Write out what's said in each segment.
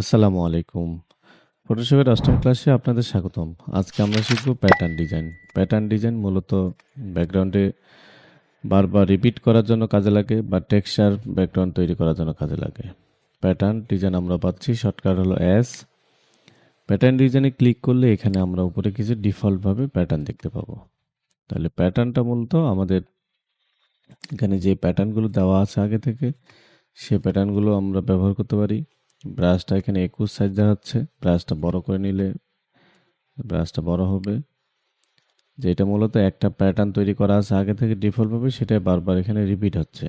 আসসালামু আলাইকুম। ফটোশপের অষ্টম ক্লাসে আপনাদের স্বাগতম। আজকে আমরা শিখব প্যাটার্ন ডিজাইন প্যাটার্ন ডিজাইন মূলত ব্যাকগ্রাউন্ডে বারবার রিপিট করার জন্য কাজে লাগে বা টেক্সচার ব্যাকগ্রাউন্ড তৈরি করার জন্য কাজে লাগে। প্যাটার্ন ডিজাইন আমরা পাচ্ছি শর্টকাট হলো এস প্যাটার্ন ডিজাইনে ক্লিক করলে এখানে আমরা উপরে কিছু ডিফল্টভাবে প্যাটার্ন দেখতে পাবো। তাহলে প্যাটার্নটা মূলত আমাদের এখানে যে প্যাটার্নগুলো দেওয়া আছে আগে থেকে, সে প্যাটার্নগুলো আমরা ব্যবহার করতে পারি। ব্রাশটা এখানে একুশ সাইজ দেখাচ্ছে। ব্রাশটা বড় করে নিলে ব্রাশটা বড় হবে। যেটা মূলত একটা প্যাটার্ন তৈরি করা আছে, আগে থেকে ডিফল্টভাবে সেটা বারবার এখানে রিপিট হচ্ছে।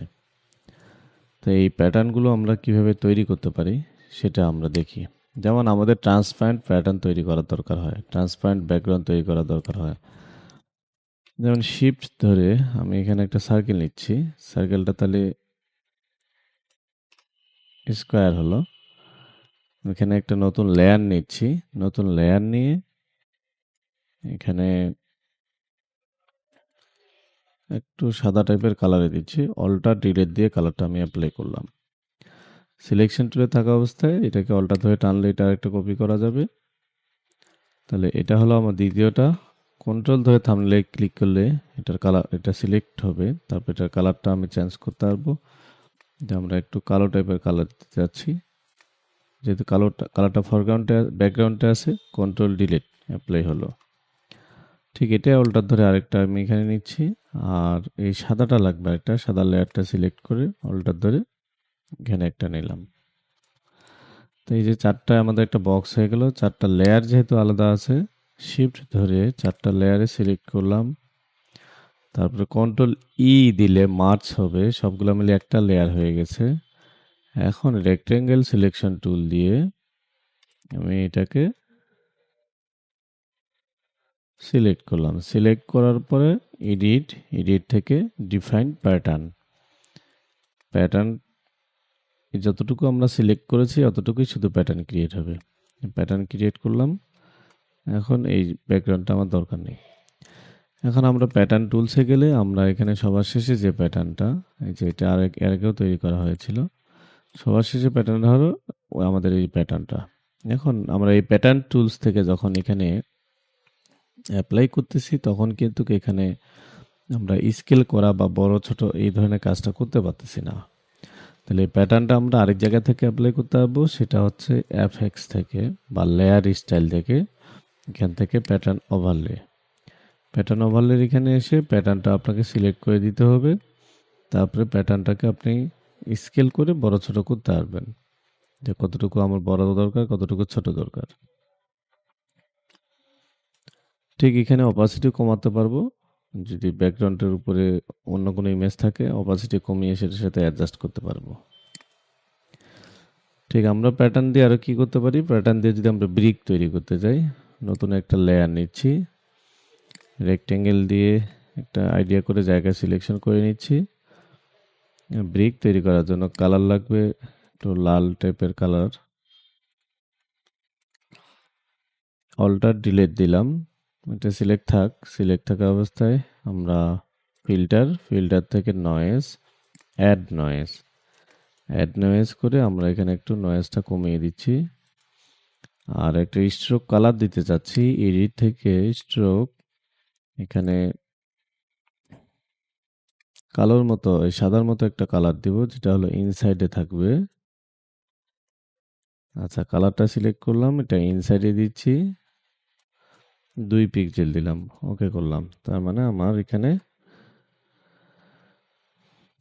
তো এই প্যাটার্নগুলো আমরা কীভাবে তৈরি করতে পারি, সেটা আমরা দেখি। যেমন আমাদের ট্রান্সপারেন্ট প্যাটার্ন তৈরি করার দরকার হয় ট্রান্সপারেন্ট ব্যাকগ্রাউন্ড তৈরি করার দরকার হয়। যেমন শিফট ধরে আমি এখানে একটা সার্কেল নিচ্ছি। সার্কেলটা তাহলে স্কোয়ার হলো। এখানে একটা নতুন লেয়ার নিচ্ছি। নতুন লেয়ার নিয়ে এখানে একটু সাদা টাইপের কালারে দিচ্ছি। অল্টার ডিলেট দিয়ে কালারটা আমি অ্যাপ্লাই করলাম। সিলেকশন টুলে থাকা অবস্থায় এটাকে অল্টার ধরে টানলে এটা একটা কপি করা যাবে। তাহলে এটা হলো আমার দ্বিতীয়টা। কন্ট্রোল ধরে থামলে ক্লিক করলে এটার কালার এটা সিলেক্ট হবে। তারপর এটার কালারটা আমি চেঞ্জ করতে পারব। আমরা একটু কালো টাইপের কালার দিতে যাচ্ছি। যেহেতু কালোটা, কালারটা ফরগ্রাউন্ডে ব্যাকগ্রাউন্ডে আছে কন্ট্রোল ডিলিট অ্যাপ্লাই হলো। ঠিক এটা অল্টার ধরে আরেকটা আমি এখানে নিচ্ছি, আর এই সাদাটা লাগবে একটা সাদা লেয়ারটা সিলেক্ট করে অল্টার ধরে এখানে একটা নিলাম। তো এই যে চারটা, আমাদের একটা বক্স হয়ে গেল, চারটা লেয়ার যেহেতু আলাদা আছে শিফট ধরে চারটা লেয়ারে সিলেক্ট করলাম। তারপরে কন্ট্রোল ই দিলে মার্চ হবে, সবগুলো মিলে একটা লেয়ার হয়ে গেছে। এখন রেক্টেঙ্গেল সিলেকশন টুল দিয়ে আমি এটাকে সিলেক্ট করলাম। সিলেক্ট করার পরে এডিট এডিট থেকে ডিফাইন প্যাটার্ন প্যাটার্ন যতটুকু আমরা সিলেক্ট করেছি, অতটুকুই শুধু প্যাটার্ন ক্রিয়েট হবে। প্যাটার্ন ক্রিয়েট করলাম। এখন এই ব্যাকগ্রাউন্ডটা আমার দরকার নেই। এখন আমরা প্যাটার্ন টুলসে গেলে আমরা এখানে সবার শেষে যে প্যাটার্নটা এই যে এটা আর আগেও তৈরি করা হয়েছিল সবার শেষে প্যাটার্ন হলো আমাদের এই প্যাটার্নটা এখন আমরা এই প্যাটার্ন টুলস থেকে যখন এখানে অ্যাপ্লাই করতেছি, তখন কিন্তু এখানে আমরা স্কেল করা বা বড়, ছোট এই ধরনের কাজটা করতে পারতেছি না। তাহলে এই প্যাটার্নটা আমরা আরেক জায়গা থেকে অ্যাপ্লাই করতে পারব, সেটা হচ্ছে এফএক্স থেকে বা লেয়ার স্টাইল থেকে। এখান থেকে প্যাটার্ন ওভারলে প্যাটার্ন ওভারলের এখানে এসে প্যাটার্নটা আপনাকে সিলেক্ট করে দিতে হবে। তারপরে প্যাটার্নটাকে আপনি স্কেল করে বড় ছোট করতে পারবেন। যে কতটুকু আমার বড় দরকার, কতটুকু ছোট দরকার। ঠিক এখানে অপাসিটি কমাতে পারব। যদি ব্যাকগ্রাউন্ডের উপরে অন্য কোনো ইমেজ থাকে অপাসিটি কমিয়ে সেটার সাথে অ্যাডজাস্ট করতে পারব। ঠিক আমরা প্যাটার্ন দিয়ে আরও কী করতে পারি? প্যাটার্ন দিয়ে যদি আমরা ব্রিক তৈরি করতে যাই, নতুন একটা লেয়ার নিচ্ছি। রেক্টেঙ্গেল দিয়ে একটা আইডিয়া করে জায়গা সিলেকশন করে নিচ্ছি। ব্রিক তৈরি করার জন্য কালার লাগবে, একটু লাল টাইপের কালার। অল্টার ডিলেট দিলাম, এটা সিলেক্ট থাক, সিলেক্ট থাকা অবস্থায় আমরা ফিল্টার ফিল্টার থেকে noise, add noise. Add noise করে আমরা এখানে একটু নয়েজটা কমিয়ে দিচ্ছি। আর একটা স্ট্রোক কালার দিতে চাচ্ছি, এডিট থেকে স্ট্রোক এখানে কালোর মতো, এই সাদার মতো একটা কালার দিব, যেটা হলো ইনসাইডে থাকবে। আচ্ছা কালারটা সিলেক্ট করলাম, এটা ইনসাইডে দিচ্ছি। দুই পিক্সেল দিলাম ওকে করলাম। তার মানে আমার এখানে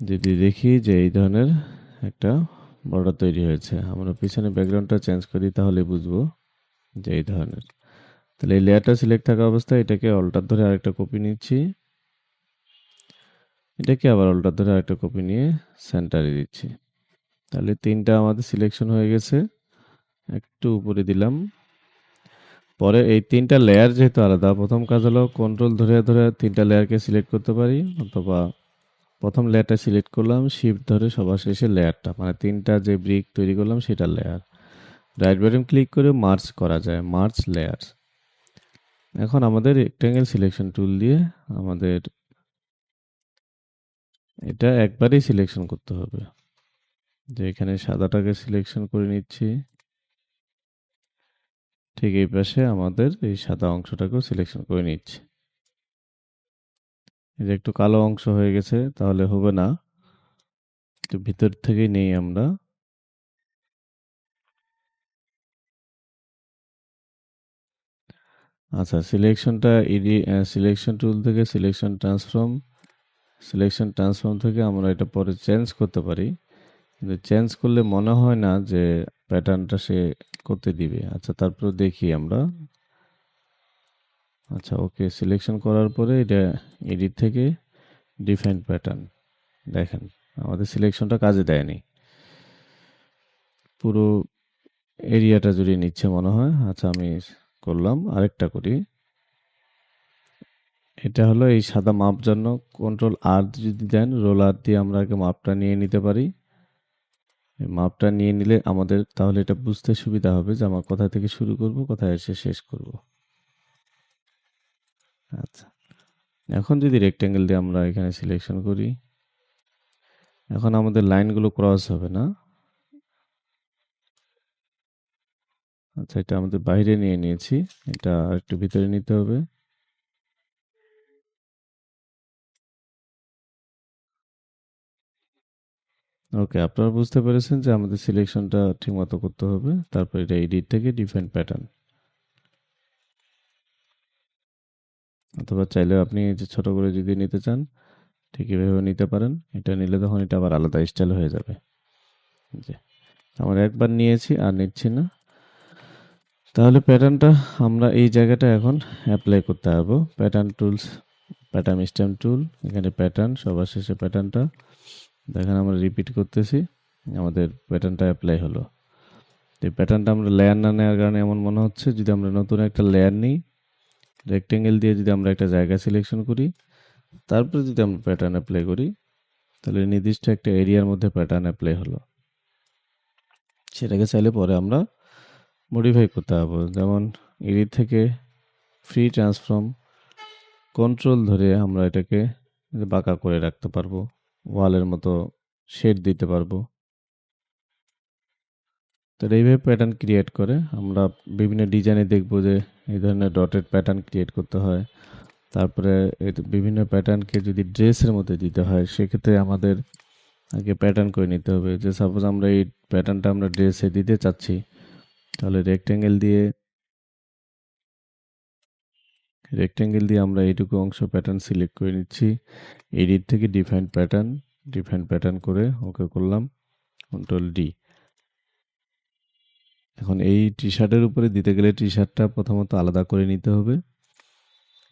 যদি দেখি যে এই ধরনের একটা বর্ডার তৈরি হয়েছে, আমরা পিছনে ব্যাকগ্রাউন্ডটা চেঞ্জ করি, তাহলে বুঝব যে এই ধরনের। তাহলে এই লেয়ারটা সিলেক্ট থাকা অবস্থায় এটাকে অল্টার ধরে আরেকটা কপি নিচ্ছি। এটাকে আবার অল্টার ধরে আরেকটা কপি নিয়ে সেন্টারে দিচ্ছি। তাহলে তিনটা আমাদের সিলেকশন হয়ে গেছে। একটু উপরে দিলাম। পরে এই তিনটা লেয়ার যেহেতু আলাদা, প্রথম কাজ হলো কন্ট্রোল ধরে ধরে তিনটা লেয়ারকে সিলেক্ট করতে পারি। অথবা প্রথম লেয়ারটা সিলেক্ট করলাম শিফট ধরে সবার শেষে লেয়ারটা মানে তিনটা যে ব্রিক তৈরি করলাম সেটা লেয়ার রাইট বাটন ক্লিক করে মার্চ করা যায় মার্চ লেয়ার এখন আমাদের রেক্টেঙ্গেল সিলেকশন টুল দিয়ে আমাদের এটা একবারেই সিলেকশন করতে হবে। যে এখানে সাদাটাকে সিলেকশন করে নিচ্ছি। ঠিক এই পাশে আমাদের এই সাদা অংশটাকেও সিলেকশন করে নিচ্ছি। যে একটু কালো অংশ হয়ে গেছে, তাহলে হবে না। একটু ভিতর থেকেই নেই আমরা। আচ্ছা সিলেকশনটা ইডি সিলেকশন টুল থেকে সিলেকশন ট্রান্সফর্ম সিলেকশন ট্রান্সফর্ম থেকে আমরা এটা পরে চেঞ্জ করতে পারি। কিন্তু চেঞ্জ করলে মনে হয় না যে প্যাটার্নটা সে করতে দিবে। আচ্ছা তারপরে দেখি আমরা। আচ্ছা ওকে সিলেকশন করার পরে এটা এডিট থেকে ডিফাইন প্যাটার্ন দেখেন, আমাদের সিলেকশনটা কাজে দেয়নি। পুরো এরিয়াটা জুড়ে নিচ্ছে মনে হয়। আচ্ছা আমি করলাম, আরেকটা করি। এটা হলো এই সাদা মাপ জন্য কন্ট্রোল আর যদি দেন রোলার দিয়ে আমরা আগে মাপটা নিয়ে নিতে পারি। মাপটা নিয়ে নিলে আমাদের তাহলে এটা বুঝতে সুবিধা হবে যে আমার কোথা থেকে শুরু করব, কোথায় এসে শেষ করব। আচ্ছা এখন যদি রেক্টেঙ্গেল দিয়ে আমরা এখানে সিলেকশন করি, এখন আমাদের লাইনগুলো ক্রস হবে না। আচ্ছা এটা আমাদের বাইরে নিয়ে নিয়েছি, এটা একটু ভিতরে নিতে হবে। ওকে আপনারা বুঝতে পেরেছেন যে আমাদের সিলেকশনটা ঠিকমতো করতে হবে। তারপর এটা এডিট থেকে ডিফাইন প্যাটার্ন অথবা চাইলে আপনি যে ছোট করে যদি নিতে চান, ঠিক এভাবে নিতে পারেন। এটা নিলে তখন এটা আবার আলাদা স্টাইল হয়ে যাবে। যে আমরা একবার নিয়েছি, আর নিচ্ছি না। তাহলে প্যাটার্নটা আমরা এই জায়গাটা এখন অ্যাপ্লাই করতে পারব। Pattern tools pattern stamp tool এখানে প্যাটার্ন সবার শেষে প্যাটার্নটা দেখেন আমরা রিপিট করতেছি, আমাদের প্যাটার্নটা অ্যাপ্লাই হলো। এই প্যাটার্নটা আমরা লেয়ার না নেওয়ার কারণে এমন মনে হচ্ছে, যদি আমরা নতুন একটা লেয়ার নিই রেক্টেঙ্গেল দিয়ে যদি আমরা একটা জায়গা সিলেকশন করি, তারপরে যদি আমরা প্যাটার্ন অ্যাপ্লাই করি, তাহলে নির্দিষ্ট একটা এরিয়ার মধ্যে প্যাটার্ন অ্যাপ্লাই হলো। সেটাকে চাইলে পরে আমরা মডিফাই করতে পারব। যেমন এডিট থেকে ফ্রি ট্রান্সফর্ম কন্ট্রোল ধরে আমরা এটাকে বাঁকা করে রাখতে পারব। ওয়ালের মতো শেড দিতে পারব। তো এইভাবে প্যাটার্ন ক্রিয়েট করে আমরা বিভিন্ন ডিজাইনে দেখব যে এই ধরনের ডটেড প্যাটার্ন ক্রিয়েট করতে হয়। তারপরে বিভিন্ন প্যাটার্নকে যদি ড্রেসের মধ্যে দিতে হয়, সেক্ষেত্রে আমাদের আগে প্যাটার্ন করে নিতে হবে। যে সাপোজ আমরা এই প্যাটার্নটা আমরা ড্রেসে দিতে চাচ্ছি, তাহলে রেক্ট্যাঙ্গেল দিয়ে রেক্ট্যাঙ্গেল দিয়ে আমরা এইটুকু অংশ প্যাটার্ন সিলেক্ট করে নিচ্ছি। এডিট থেকে ডিফাইন প্যাটার্ন ডিফাইন প্যাটার্ন করে ওকে করলাম। কন্ট্রোল ডি এখন এই টি শার্টের উপরে দিতে গেলে টি শার্টটা প্রথমত আলাদা করে নিতে হবে।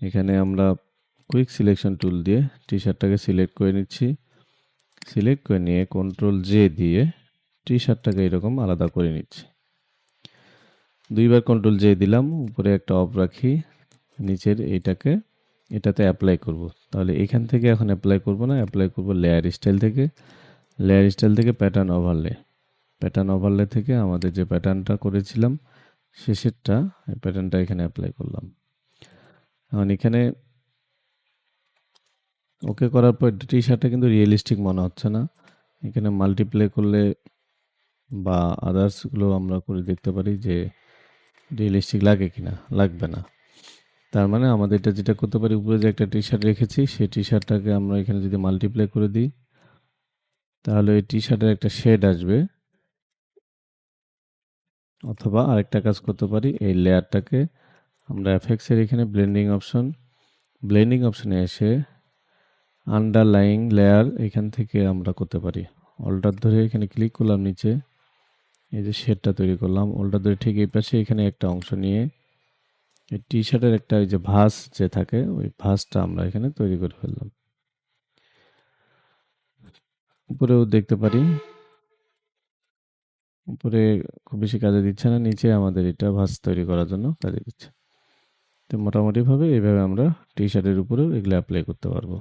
এখানে আমরা কুইক সিলেকশন টুল দিয়ে টি শার্টটাকে সিলেক্ট করে নিচ্ছি। সিলেক্ট করে নিয়ে কন্ট্রোল জে দিয়ে টি শার্টটাকে এরকম আলাদা করে নিচ্ছি। দুইবার কন্ট্রোল জে দিলাম, উপরে একটা অফ রাখি। নিচের এইটাকে, এটাতে অ্যাপ্লাই করব। তাহলে এখান থেকে এখন অ্যাপ্লাই করব না অ্যাপ্লাই করব লেয়ার স্টাইল থেকে। লেয়ার স্টাইল থেকে প্যাটার্ন ওভারলে প্যাটার্ন ওভারলে থেকে আমাদের যে প্যাটার্নটা করেছিলাম, শেষেরটা, এই প্যাটার্নটা এখানে অ্যাপ্লাই করলাম। এখন এখানে ওকে করার পর টি শার্টটা কিন্তু রিয়েলিস্টিক মনে হচ্ছে না। এখানে মাল্টিপ্লে করলে বা আদার্সগুলো আমরা করে দেখতে পারি যে রিয়েলিস্টিক লাগে কিনা, লাগবে না। তার মানে আমাদের এটা যেটা করতে পারি, উপরে যে একটা টি শার্ট রেখেছি, সেই টি শার্টটাকে আমরা এখানে যদি মাল্টিপ্লাই করে দিই, তাহলে এই টি শার্টের একটা শেড আসবে। অথবা আরেকটা কাজ করতে পারি, এই লেয়ারটাকে আমরা এফেক্সের এখানে ব্লেন্ডিং অপশন ব্লেন্ডিং অপশনে এসে আন্ডারলাইং লেয়ার এখান থেকে আমরা করতে পারি। অল্টার ধরে এখানে ক্লিক করলাম নিচে, এই যে শেডটা তৈরি করলাম। অল্টার ধরে ঠিক এই পাশে এখানে একটা অংশ নিয়ে এই টি শার্টের একটা ওই যে ভাস যে থাকে, ওই ভাসটা আমরা এখানে তৈরি করে ফেললাম। উপরেও দেখতে পারি। উপরে খুব বেশি কাজে দিচ্ছে না, নিচে আমাদের এটা ভাস তৈরি করার জন্য কাজে দিচ্ছে। তো মোটামুটিভাবে এইভাবে আমরা টি শার্টের উপরেও এগুলো অ্যাপ্লাই করতে পারব।